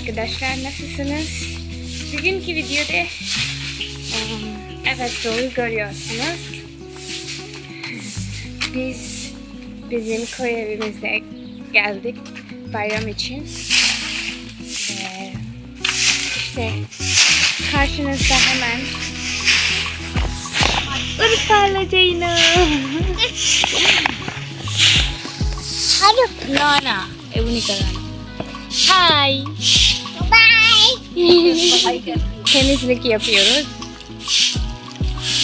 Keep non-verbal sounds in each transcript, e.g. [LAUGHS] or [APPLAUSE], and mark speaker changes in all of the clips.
Speaker 1: arkadaşlar nasılsınız? Bugünkü videoda evet doğru görüyorsunuz. Biz bizim köy evimize geldik bayram için. Ve işte karşınızda hemen Irkarla Ceyna.
Speaker 2: Hadi.
Speaker 1: Lana. Evini kadar.
Speaker 2: Hi. [LAUGHS]
Speaker 1: Temizlik yapıyoruz.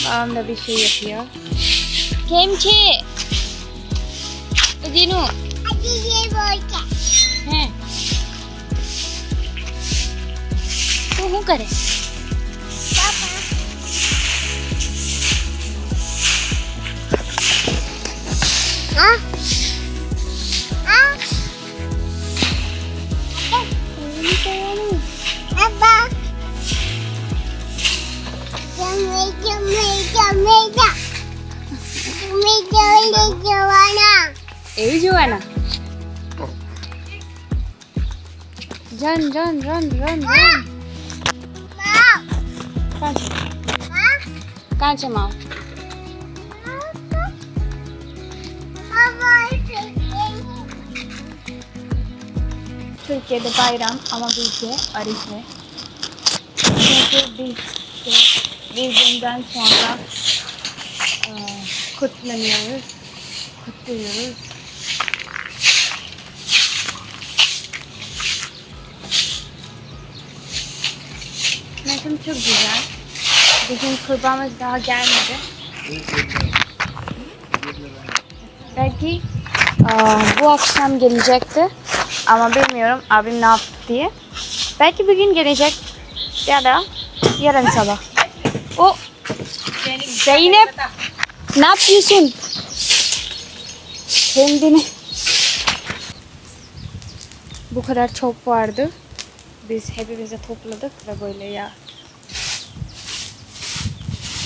Speaker 1: Babam da bir şey yapıyor.
Speaker 2: Kemçi. Udinu. Hadi ye boyca. He. Tu hu kare. Baba. Ha?
Speaker 1: એવું જોવાના run run run run run
Speaker 2: Mau.
Speaker 1: કાં છે
Speaker 2: Mau.
Speaker 1: કાં છે માવ
Speaker 2: Baba.
Speaker 1: Türkiye'de bayram ama bizde Arife. Çünkü biz de bizden sonra e, kutlanıyoruz, kutluyoruz. Mekan çok güzel. Bizim kurbanımız daha gelmedi. Belki e, bu akşam gelecekti. Ama bilmiyorum abim ne yaptı diye. Belki bugün gelecek ya da yarın sabah. O Zeynep ne yapıyorsun? Kendini. Bu kadar çok vardı. Biz hepimize topladık ve böyle ya.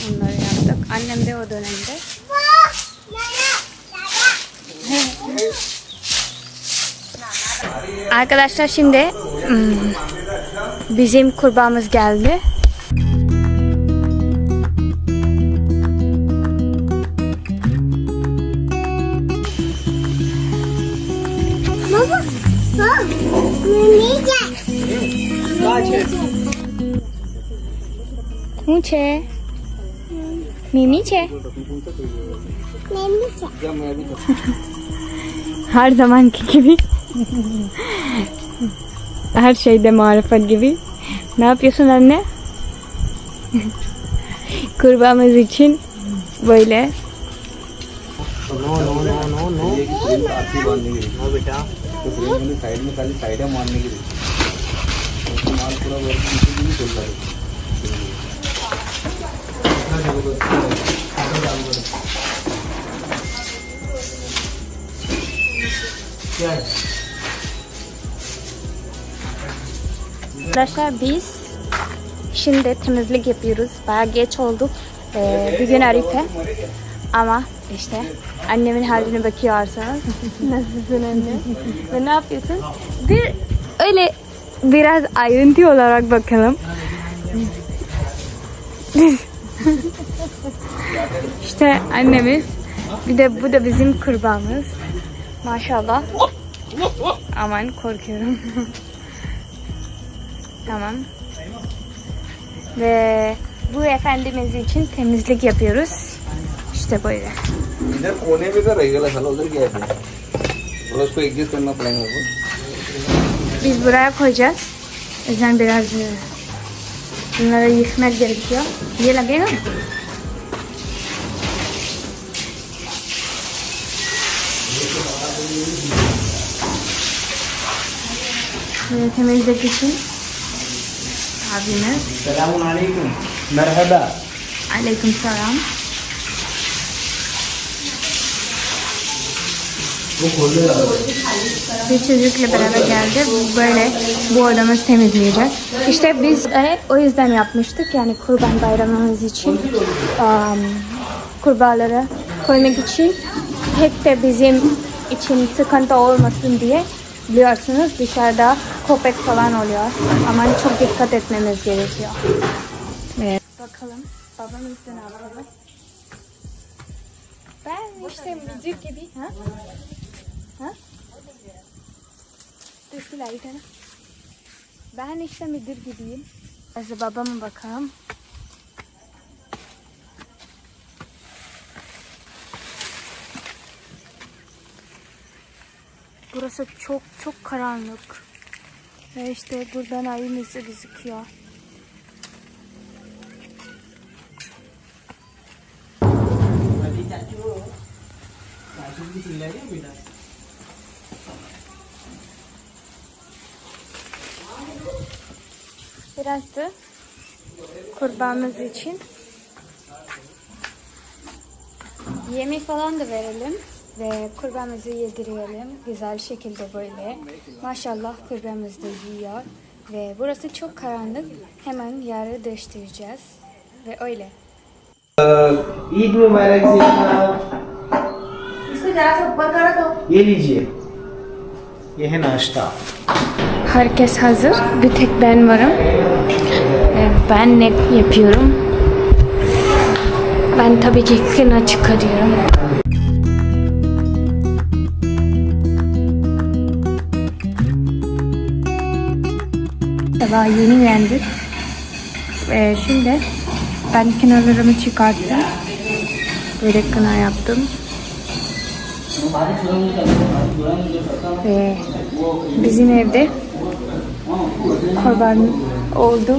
Speaker 1: Onları yaptık. Annem de o dönemde. Arkadaşlar şimdi hmm, bizim kurbanımız geldi. શું છે મીમી છે
Speaker 2: Mimi
Speaker 1: Her zamanki gibi. Her şeyde marifet gibi. Ne yapıyorsun anne? Kurbanımız için böyle
Speaker 3: no no no no no ये की फ्रेम आरती बांधने के लिए नो बेटा तो फ्रेम वाली साइड में खाली साइड है मारने के लिए నాలుగు చెప్పారు
Speaker 1: Arkadaşlar biz şimdi temizlik yapıyoruz. Baya geç olduk. Ee, bir Arife. Ama işte annemin haline bakıyorsanız [LAUGHS] nasılsın anne? Ve ne yapıyorsun? Bir öyle biraz ayrıntı olarak bakalım. işte annemiz. Bir de bu da bizim kurbanımız. Maşallah. Aman korkuyorum. Tamam. Ve bu efendimiz için temizlik yapıyoruz. İşte böyle.
Speaker 3: इधर कोने में तो रहेगा साला उधर क्या है फिर? थोड़ा उसको एडजस्ट करना पड़ेगा वो
Speaker 1: biz buraya koyacağız. O yüzden biraz e, bunları yıkmak gerekiyor. Yela gel. Böyle temizlik için abimiz.
Speaker 3: Selamun aleyküm. Merhaba.
Speaker 1: Aleyküm selam. Bir çocukla beraber geldi. Böyle bu odamızı temizleyecek. İşte biz e, o yüzden yapmıştık. Yani kurban bayramımız için um, kurbağaları koymak için pek de bizim için sıkıntı olmasın diye biliyorsunuz dışarıda köpek falan oluyor. Ama çok dikkat etmemiz gerekiyor. Evet. Bakalım babamız da ne yapıyor? Ben işte müzik gibi. Ha? Ha? Dur bir dakika. Ben işte müdür gibiyim. Şimdi babama bakalım. Burası çok çok karanlık. Ve işte buradan ayımız da gözüküyor. Biraz da kurbanımız için yemek falan da verelim ve kurbanımızı yedirelim güzel şekilde böyle. Maşallah kurbanımız da yiyor ve burası çok karanlık. Hemen yarı değiştireceğiz ve öyle.
Speaker 4: Eid मुबारक जी जनाब
Speaker 2: इसको जरा सा ऊपर करो तो
Speaker 4: ये लीजिए Yeni naşta.
Speaker 1: Herkes hazır. Bir tek ben varım. Ee, ben ne yapıyorum? Ben tabii ki kına çıkarıyorum. Sabah yeni uyandık. Ee, şimdi ben kınalarımı çıkarttım. Böyle kına yaptım. Ve bizim evde kurban oldu.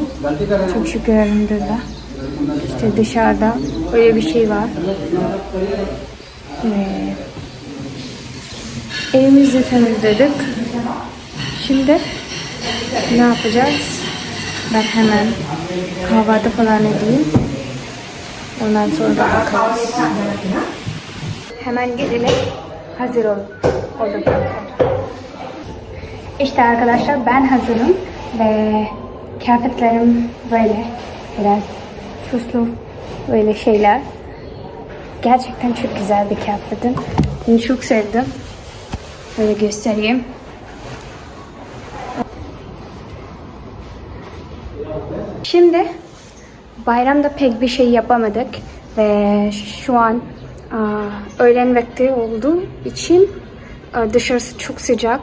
Speaker 1: Çok şükür elhamdülillah. İşte dışarıda öyle bir şey var. Ve evimizi temizledik. Şimdi ne yapacağız? Ben hemen kahvaltı falan edeyim. Ondan sonra bakarız. Hemen gelelim. Hazır ol. Olduktan. İşte arkadaşlar ben hazırım ve kıyafetlerim böyle biraz süslü böyle şeyler. Gerçekten çok güzel bir kıyafetim. Bunu çok sevdim. Böyle göstereyim. Şimdi bayramda pek bir şey yapamadık ve şu an öğlen vakti olduğu için dışarısı çok sıcak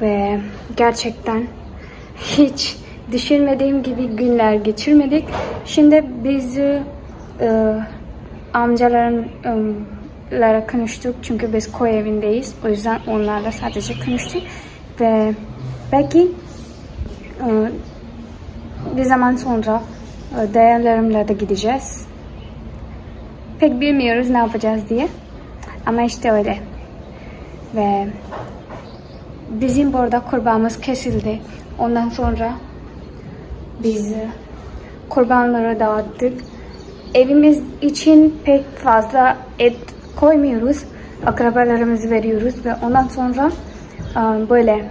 Speaker 1: ve gerçekten hiç düşünmediğim gibi günler geçirmedik. Şimdi biz e, amcalarımla konuştuk çünkü biz koy evindeyiz. O yüzden onlarla sadece konuştuk ve belki e, bir zaman sonra e, değerlerimle de gideceğiz. Pek bilmiyoruz ne yapacağız diye. Ama işte öyle. Ve bizim burada kurbanımız kesildi. Ondan sonra biz kurbanları dağıttık. Evimiz için pek fazla et koymuyoruz. Akrabalarımızı veriyoruz ve ondan sonra e, böyle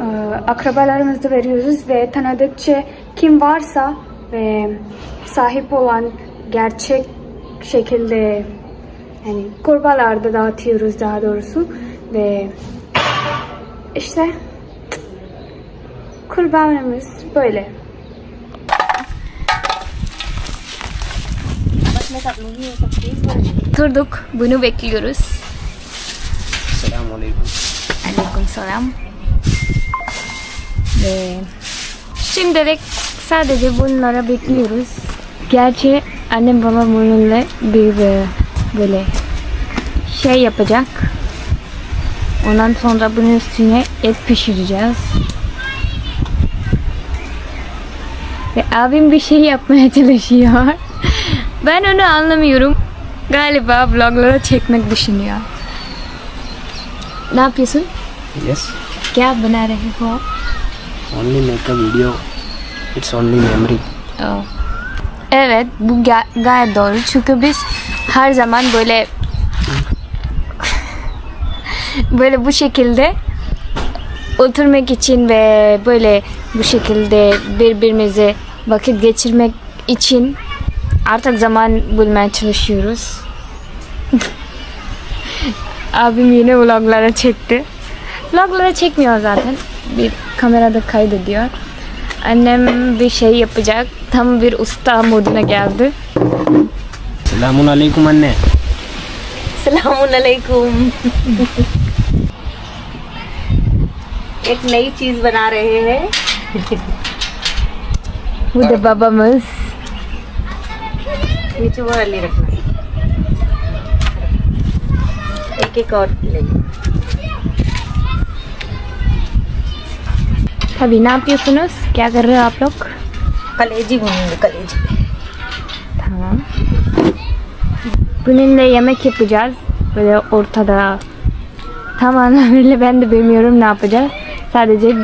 Speaker 1: e, akrabalarımızı veriyoruz ve tanıdıkça kim varsa ve sahip olan gerçek şekilde yani kurbalarda dağıtıyoruz daha doğrusu ve işte kurbanımız böyle. Durduk. Bunu bekliyoruz.
Speaker 4: Assalamu alaikum.
Speaker 1: Aleyküm selam. Ve şimdilik sadece bunlara bekliyoruz. Gerçi annem babam bununla bir e, böyle şey yapacak. Ondan sonra bunun üstüne et pişireceğiz. Ve abim bir şey yapmaya [LAUGHS] çalışıyor. Ben onu anlamıyorum. Galiba vloglara çekmek düşünüyor. Ne yapıyorsun?
Speaker 4: Yes.
Speaker 1: क्या बना रहे हो आप
Speaker 4: Only make a video. It's only memory.
Speaker 1: Oh. Evet bu ga- gayet doğru çünkü biz her zaman böyle [LAUGHS] böyle bu şekilde oturmak için ve böyle bu şekilde birbirimize vakit geçirmek için artık zaman bulmaya çalışıyoruz. [LAUGHS] Abim yine vloglara çekti. Vloglara çekmiyor zaten. Bir kamerada kaydediyor. Anam विषय अपजाक थम वीर उस्ता मोदन ग्याद सलामुन
Speaker 4: अलैकुम अन्ने सलामुन
Speaker 2: अलैकुम एक नई चीज़ बना रहे हैं
Speaker 1: वो द बाबा मस
Speaker 2: नीचे वो अली रखना एक एक और ले
Speaker 1: अभी ना पियो सुनोस Kya kar rahe ho aap log?
Speaker 2: कलेजी भूनेंगे कलेजी
Speaker 1: Tamam. Bununla yemek yapacağız. Böyle ortada. Tam anlamıyla ben de bilmiyorum ne yapacağız. Sadece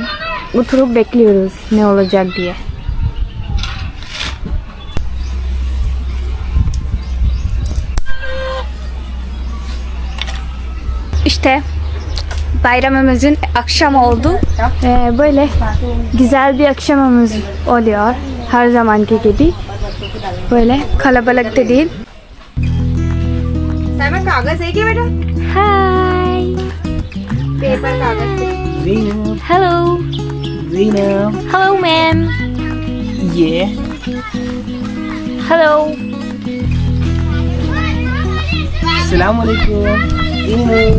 Speaker 1: oturup bekliyoruz ne olacak diye. İşte bayramımızın akşam oldu. Ee, böyle güzel bir akşamımız oluyor. Her zamanki gibi. Böyle kalabalık da değil.
Speaker 2: Simon kagaz hai kya beta?
Speaker 1: Hi.
Speaker 2: Paper kagaz.
Speaker 4: Zainab.
Speaker 1: Hello.
Speaker 4: Zainab.
Speaker 1: Hello ma'am.
Speaker 4: Yeah.
Speaker 1: Hello.
Speaker 4: Assalamualaikum. Zainab.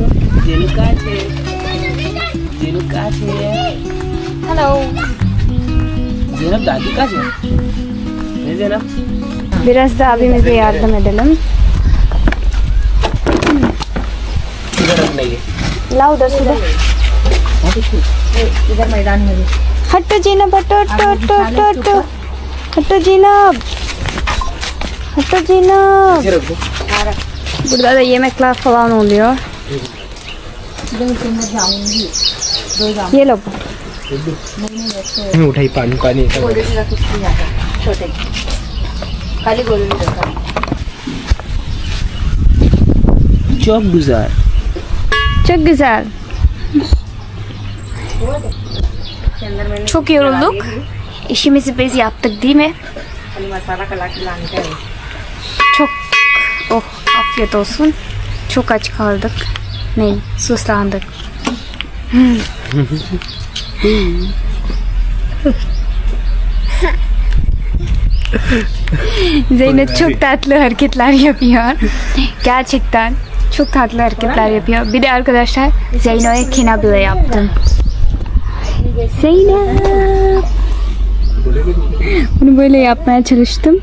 Speaker 4: Jelika. ઝીનુ કા છે
Speaker 1: hello
Speaker 4: Zeynep daha dikkat. Ne Zeynep?
Speaker 1: Biraz da abimize yardım edelim. Lav da suda. Hattu Zeynep, hattu, hattu, hattu, hattu, hattu. Hattu
Speaker 4: Zeynep. Hattu Zeynep.
Speaker 1: Burada da yemekler falan oluyor. Ben sana canlı Ye लो
Speaker 4: उठाई पानी पानी ऐसा
Speaker 2: गोली का कुछ नहीं आता छोटे खाली गोली रखा
Speaker 4: Çok güzel.
Speaker 1: Çok güzel. Çok yorulduk. İşimizi biz yaptık değil mi?
Speaker 2: खाली मसाला कला के लाने का है
Speaker 1: Çok oh afiyet olsun. Çok aç kaldık. Ne? Suslandık. [LAUGHS] Zeynep çok tatlı hareketler yapıyor. Gerçekten çok tatlı hareketler yapıyor. Bir de arkadaşlar Zeyno'ya kina bile yaptım. Zeynep. Bunu böyle yapmaya çalıştım.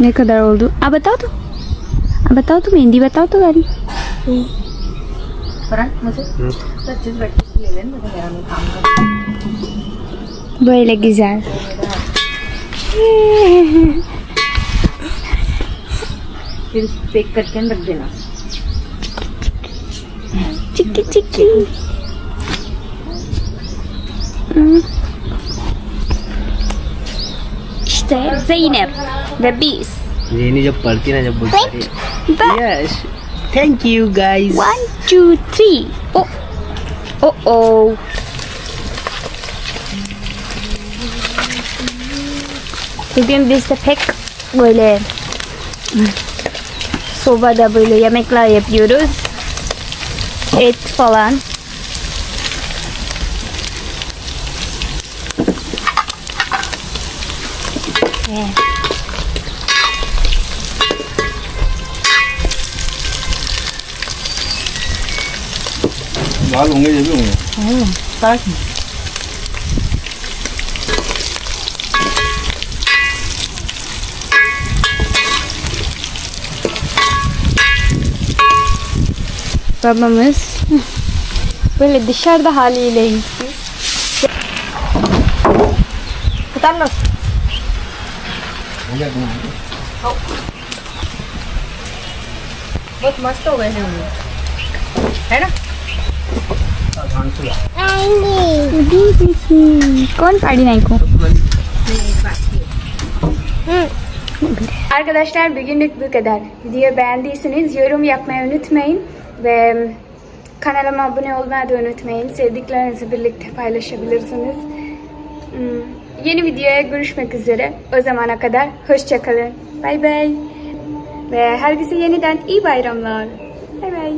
Speaker 1: Ne kadar oldu? Aa बताओ तो aa, बताओ तो मेहंदी बताओ तो गाड़ी
Speaker 2: मुझे ले लेने काम फिर पैक करके रख देना
Speaker 1: चिक्की चिक्की Zeynep,
Speaker 4: the beast. Ini jauh pergi na jauh
Speaker 1: pergi.
Speaker 4: Yes. Thank you guys.
Speaker 1: One, two, three. Oh. Oh oh. Bugün biz de pek böyle sobada böyle yemekler yapıyoruz. Et falan.
Speaker 3: लाल होंगे ये भी होंगे
Speaker 1: babamız böyle dışarıda haliyleyiz biz.
Speaker 2: उतार लो बहुत मस्त हो गए हैं हम लोग। है ना
Speaker 1: Party नाही ko. Arkadaşlar bugünlük bu kadar. Videoyu beğendiyseniz yorum yapmayı unutmayın ve kanalıma abone olmayı da unutmayın. Sevdiklerinizle birlikte paylaşabilirsiniz. Yeni videoya görüşmek üzere. O zamana kadar hoşçakalın. Bay bay. Ve herkese yeniden iyi bayramlar. Bay bay.